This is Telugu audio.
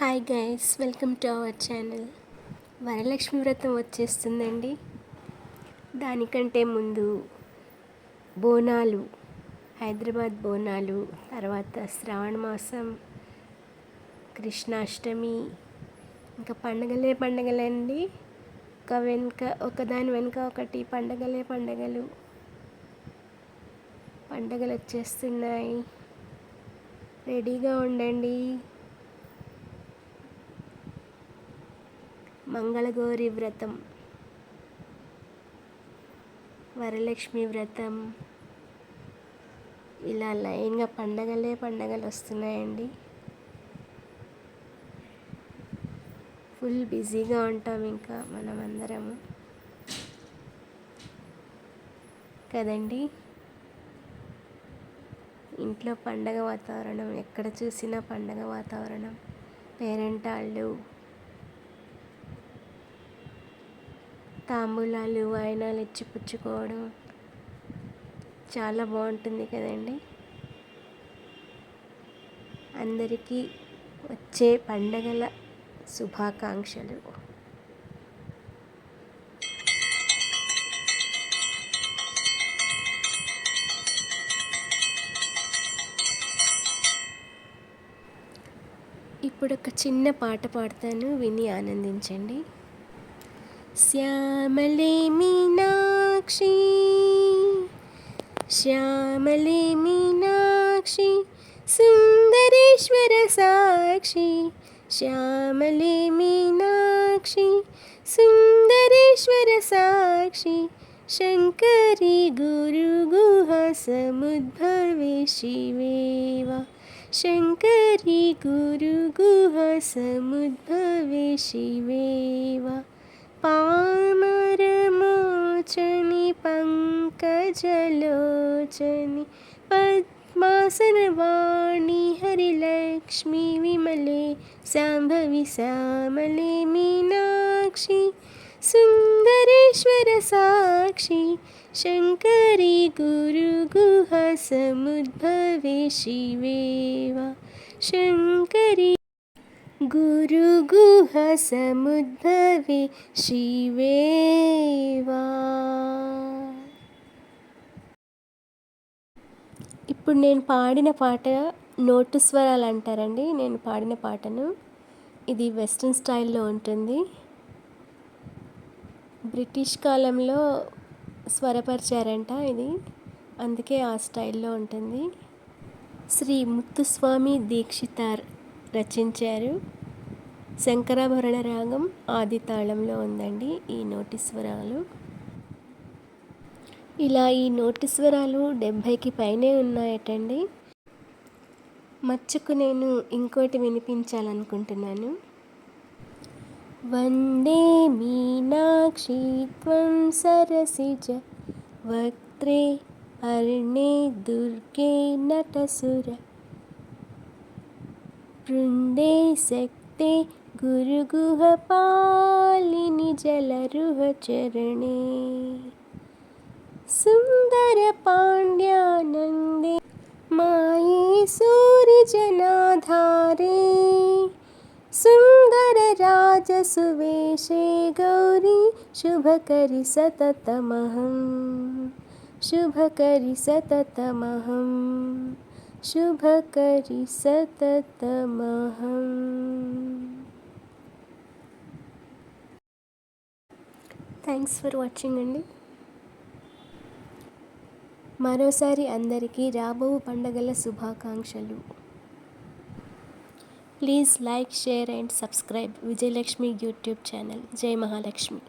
Hi guys welcome to our channel Varalakshmi Vratam వచ్చేస్తుందండి. దానికంటే ముందు బోనాలు హైదరాబాద్ బోనాలు తర్వాత శ్రావణ మాసం కృష్ణాష్టమి ఇంకా పండగలే పండగలండి. ఒక వెనుక ఒకదాని వెనుక ఒకటి పండగలే పండగలు. పండగలు వచ్చేస్తున్నాయి. రెడీగా ఉండండి. మంగళగౌరి వ్రతం వరలక్ష్మి వ్రతం. ఇలా లైన్గా పండగలే పండగలు వస్తున్నాయండి. ఫుల్ బిజీగా ఉంటాం ఇంకా మనం అందరము కదండి? ఇంట్లో పండగ వాతావరణం ఎక్కడ చూసినా పండగ వాతావరణం. పేరెంటాళ్ళు తాంబూలాలు వాయినాలు ఇచ్చి పుచ్చుకోవడం చాలా బాగుంటుంది కదండి. అందరికీ వచ్చే పండగల శుభాకాంక్షలు. ఇప్పుడు ఒక చిన్న పాట పాడతాను విని ఆనందించండి. श्यामले मीनाक्षी। श्यामले मीनाक्षी सुन्दरेश्वर साक्षी। श्यामली मीनाक्षी सुन्दरेश्वर साक्षी। शङ्करि गुरुगुहसमुद्भवे समुद्भवे शिवे शङ्करि गुरु गुहाः समुद्भवे लोचनी पद्मासनवाणि हरिलक्ष्मी विमले शम्भवि श्यामले मीनाक्षि सुन्दरेश्वरसाक्षि शङ्करि गुरुगुहसमुद्भवे शिवे वा। शङ्करि गुरुगुहसमुद्भवे शिवे वा। ఇప్పుడు నేను పాడిన పాట నోటు స్వరాలు అంటారండి. నేను పాడిన పాటను. ఇది వెస్ట్రన్ స్టైల్లో ఉంటుంది. బ్రిటిష్ కాలంలో స్వరపరిచారంట ఇది. అందుకే ఆ స్టైల్లో ఉంటుంది. శ్రీ ముత్తుస్వామి దీక్షితార్ రచించారు. శంకరాభరణ రాగం ఆది తాళంలో ఉందండి ఈ నోటి స్వరాలు. ఇలా ఈ నోటి స్వరాలు డెబ్భైకి పైనే ఉన్నాయటండి. మచ్చుకు నేను ఇంకోటి వినిపించాలనుకుంటున్నాను. వందే మీనాక్షి త్వం సరసిజ వక్త్రే అర్ణే దుర్గే నటసుర. పృండే శక్తే గురుగుహపాలిని జలరుహచరణే సుందర చరణే. సుందర పాండ్యానందే మాయే సూర్యజనాధారే. సుందర రాజ రాజసువేశే గౌరీ శుభకరి సతతమహం. శుభకరి సతతమహం. శుభకరి సతతమహం. థ్యాంక్స్ ఫర్ వాచింగ్ అండి మరోసారి అందరికీ రాబో పండగల శుభాకాంక్షలు. Please like share and subscribe Vijayalakshmi YouTube channel. జై మహాలక్ష్మి.